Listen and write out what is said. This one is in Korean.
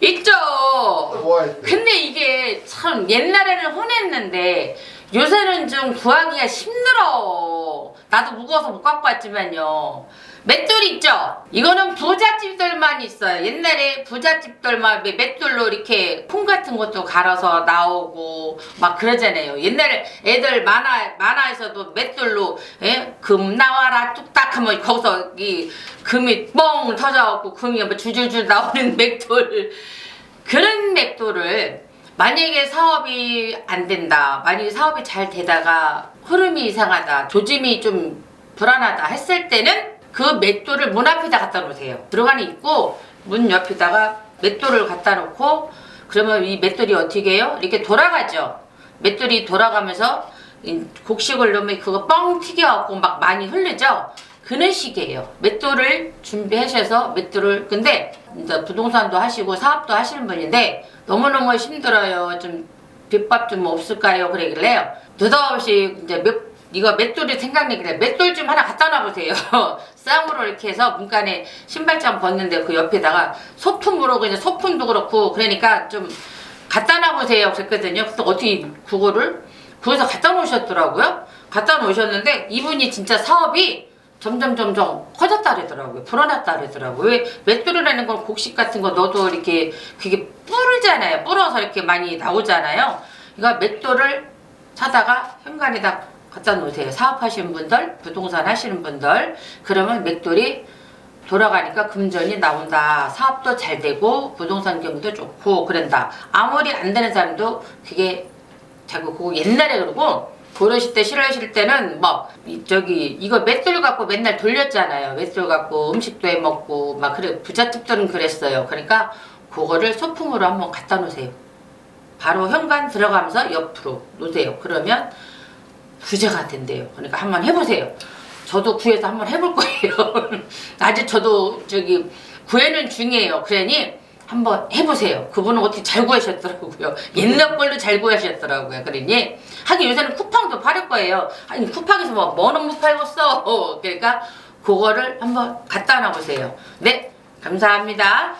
있죠. 좋아했대. 근데 이게 참 옛날에는 흔했는데 요새는 좀 구하기가 힘들어. 나도 무거워서 못 갖고 왔지만요. 맷돌 있죠? 이거는 부잣집들만 있어요. 옛날에 부잣집들만 맷돌로 이렇게 콩 같은 것도 갈아서 나오고 막 그러잖아요. 옛날에 애들 만화, 만화에서도 맷돌로 예? 금 나와라 뚝딱 하면 거기서 이 금이 뻥 터져갖고 금이 뭐 줄줄줄 나오는 맷돌 그런 맷돌을 만약에 사업이 안 된다, 만약에 사업이 잘 되다가 흐름이 이상하다, 조짐이 좀 불안하다 했을 때는 그 맷돌을 문 앞에다 갖다 놓으세요. 들어가는 있고 문 옆에다가 맷돌을 갖다 놓고 그러면 이 맷돌이 어떻게 해요? 이렇게 돌아가죠. 맷돌이 돌아가면서 이 곡식을 넣으면 그거 뻥 튀겨갖고 막 많이 흐르죠. 그런 식이에요. 맷돌을 준비하셔서 맷돌을 근데 이제 부동산도 하시고 사업도 하시는 분인데 너무너무 힘들어요. 좀 빚밥 좀 없을까요? 그러길래요. 느닷없이 이제 몇 이거 맷돌이 생각나길래 맷돌 좀 하나 갖다 놔보세요. 쌍으로 이렇게 해서 문간에 신발장 벗는데 그 옆에다가 소품으로 그냥 소품도 그렇고 그러니까 좀 갖다 놔보세요. 그랬거든요. 그래서 어떻게 그거를 거기서 갖다 놓으셨더라고요. 갖다 놓으셨는데 이분이 진짜 사업이 점점 점점 커졌다 그러더라고요. 불어났다 그러더라고요. 왜 맷돌이라는 건 곡식 같은 거 넣어도 이렇게 그게 뿌르잖아요. 불어서 이렇게 많이 나오잖아요. 그러니까 맷돌을 사다가 현관에다 갖다 놓으세요. 사업하시는 분들, 부동산 하시는 분들, 그러면 맷돌이 돌아가니까 금전이 나온다. 사업도 잘 되고 부동산 경기도 좋고 그런다. 아무리 안 되는 사람도 그게 자꾸 그거 옛날에 그러고 고려시 때 싫어하실 때는 뭐 이- 저기 이거 맷돌 갖고 맨날 돌렸잖아요. 맷돌 갖고 음식도 해 먹고 막 그래 부잣집들은 그랬어요. 그러니까 그거를 소품으로 한번 갖다 놓으세요. 바로 현관 들어가면서 옆으로 놓으세요. 그러면 부자가 된대요. 그러니까 한번 해보세요. 저도 구해서 한번 해볼 거예요. 아직 저도 저기 구해는 중이에요. 그러니 한번 해보세요. 그분은 어떻게 잘 구하셨더라고요. 옛날 걸로 잘 구하셨더라고요. 그러니 하긴 요새는 쿠팡도 팔을 거예요. 아니 쿠팡에서 뭐 뭐는 못 팔겠어. 그러니까 그거를 한번 갖다 놔보세요. 네, 감사합니다.